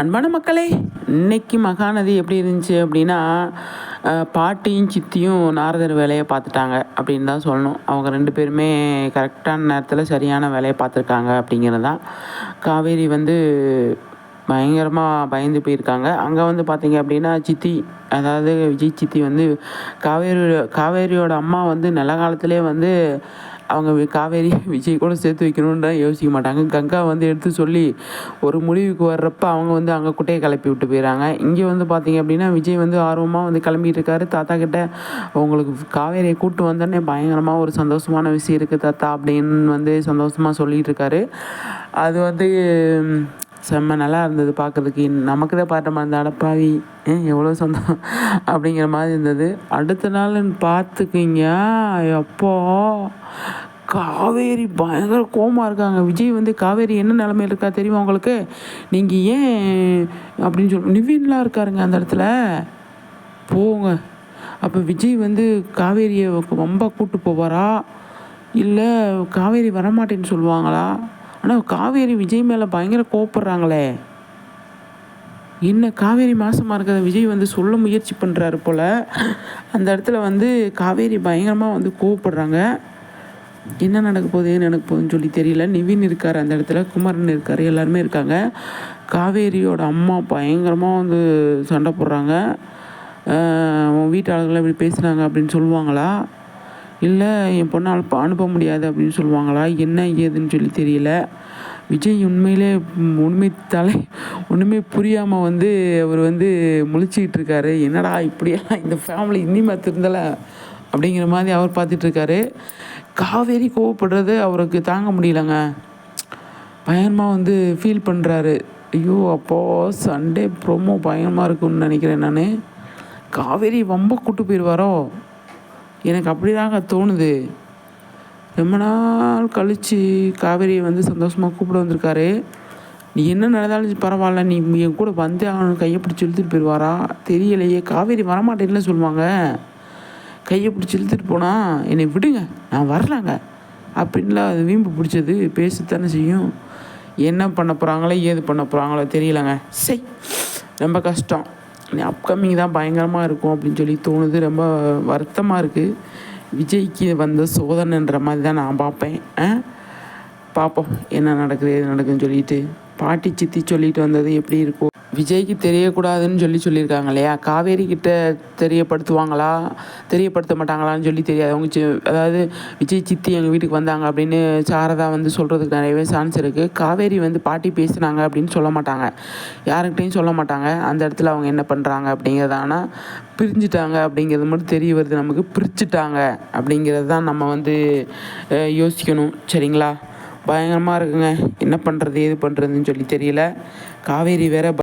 அன்பான மக்களே இன்னைக்கு மகாநதி எப்படி இருந்துச்சு அப்படின்னா பாட்டியும் சித்தியும் நாரதர் வேலையை பார்த்துட்டாங்க அப்படின்னு தான் சொல்லணும். அவங்க ரெண்டு பேருமே கரெக்டான நேரத்தில் சரியான வேலையை பார்த்துருக்காங்க அப்படிங்கிறது தான். காவேரி வந்து பயங்கரமாக பயந்து போயிருக்காங்க. அங்கே வந்து பார்த்தீங்க அப்படின்னா சித்தி அதாவது விஜய் சித்தி வந்து காவேரி காவேரியோட அம்மா வந்து நல்ல காலத்திலே வந்து அவங்க காவேரி விஜய் கூட சேர்த்து வைக்கணும்னு தான் யோசிக்க மாட்டாங்க. கங்கா வந்து எடுத்து சொல்லி ஒரு முடிவுக்கு வர்றப்ப அவங்க வந்து அங்கே குட்டையை கிளப்பி விட்டு போயிடறாங்க இங்கே வந்து பார்த்தீங்க அப்படின்னா விஜய் வந்து ஆர்வமாக வந்து கிளம்பிட்டு இருக்காரு. தாத்தா கிட்ட உங்களுக்கு காவேரியை கூட்டு வந்தோடனே பயங்கரமாக ஒரு சந்தோஷமான விஷயம் இருக்குது தாத்தா அப்படின்னு வந்து சந்தோஷமாக சொல்லிகிட்டு இருக்காரு. அது வந்து செம்ம நல்லா இருந்தது பார்க்கறதுக்கு. நமக்கு தான் பாட்ட மாதிரி இருந்த அடப்பாவி எவ்வளோ சொந்தம்? அப்படிங்கிற மாதிரி இருந்தது. அடுத்த நாள் பார்த்துக்கிங்க. எப்போ காவேரி பயங்கர கோவமா இருக்காங்க. விஜய் வந்து காவேரி என்ன நிலமையில் இருக்கா தெரியுமா உங்களுக்கு? நீங்கள் ஏன் அப்படின்னு சொல்லி நிவின்லாம் இருக்காருங்க அந்த இடத்துல. போங்க. அப்போ விஜய் வந்து காவேரியை ரொம்ப கூப்பிட்டு போவாரா? இல்லை காவேரி வரமாட்டேன்னு சொல்லுவாங்களா? ஆனால் காவேரி விஜய் மேலே பயங்கர கோப்படுறாங்களே என்ன காவேரி மாதமாக இருக்கிறத விஜய் வந்து சொல்ல முயற்சி பண்ணுறாரு போல். அந்த இடத்துல வந்து காவேரி பயங்கரமாக வந்து கோவப்படுறாங்க. என்ன நடக்க போகுது என்ன நடக்க போகுதுன்னு சொல்லி தெரியல. நிவின் இருக்கார் அந்த இடத்துல குமரன் இருக்கார் எல்லாருமே இருக்காங்க. காவேரியோட அம்மா பயங்கரமாக வந்து சண்டை போடுறாங்க. ஆஹ் உன் வீட்டு இப்படி பேசுனாங்க அப்படின்னு சொல்லுவாங்களா? இல்லை என் பொண்ணை அனுப்ப அனுப்ப முடியாது அப்படின்னு சொல்லுவாங்களா? என்ன ஏதுன்னு சொல்லி தெரியல. விஜய் உண்மையிலே உண்மை தலை ஒன்றுமே புரியாமல் வந்து அவர் வந்து முழிச்சிக்கிட்டு இருக்காரு. என்னடா இப்படியெல்லாம் இந்த ஃபேமிலி இனிமே திருந்தல அப்படிங்கிற மாதிரி அவர் பார்த்துட்ருக்காரு காவேரி கோவப்படுறது அவருக்கு தாங்க முடியலங்க. பயங்கரமாக வந்து ஃபீல் பண்ணுறாரு ஐயோ அப்போது சண்டே ப்ரோமோ பயங்கரமாக இருக்கும்னு நினைக்கிறேன் நான். காவேரி ரொம்ப கூட்டு போயிடுவாரோ எனக்கு அப்படிதாங்க தோணுது. ரொம்ப நாள் கழித்து காவேரியை வந்து சந்தோஷமாக கூப்பிட வந்திருக்காரு. நீ என்ன நடந்தாலும் பரவாயில்ல நீ என் கூட வந்தே அவன் கையை பிடிச்சி இழுத்துட்டு போயிடுவாரா தெரியலையே. காவேரி வரமாட்டேன்னு சொல்லுவாங்க. கையை பிடிச்சி இழுத்துட்டு போனால் என்னை விடுங்க நான் வரலாங்க. அப்படின்லாம் அது வீம்பு பிடிச்சது. பேசத்தானே செய்யும். என்ன பண்ண போகிறாங்களோ ஏது பண்ண போகிறாங்களோ தெரியலங்க. சரி ரொம்ப கஷ்டம். அப்கமிங் தான் பயங்கரமாக இருக்கும் அப்படின்னு சொல்லி தோணுது. ரொம்ப வருத்தமாக இருக்குது விஜய்க்கு வந்த சோதனைன்ற மாதிரி தான் நான் பார்ப்பேன். ஆ? பார்ப்போம். என்ன நடக்குது எது நடக்குதுன்னு சொல்லிட்டு. பாட்டி சித்தி சொல்லிட்டு வந்தது எப்படி இருக்கும்? விஜய்க்கு தெரியக்கூடாதுன்னு சொல்லி சொல்லியிருக்காங்க இல்லையா? காவேரி கிட்ட தெரியப்படுத்துவாங்களா? தெரியப்படுத்த மாட்டாங்களான்னு சொல்லி தெரியாது. அவங்க அதாவது விஜய் சித்தி எங்கள் வீட்டுக்கு வந்தாங்க அப்படின்னு சாரதா வந்து சொல்கிறதுக்கு நிறையவே சான்ஸ் இருக்குது காவேரி வந்து பாட்டி பேசுனாங்க அப்படின்னு சொல்ல மாட்டாங்க. யாருக்கிட்டையும் சொல்ல மாட்டாங்க. அந்த இடத்துல அவங்க என்ன பண்ணுறாங்க அப்படிங்கிறது ஆனால் பிரிஞ்சுட்டாங்க அப்படிங்கிறது மட்டும் தெரிய வருது. நமக்கு பிரிச்சுட்டாங்க அப்படிங்கிறது தான் நம்ம வந்து யோசிக்கணும். சரிங்களா? பயங்கரமாக இருக்குங்க. என்ன பண்ணுறது ஏது பண்ணுறதுன்னு சொல்லி தெரியல. காவேரி வேற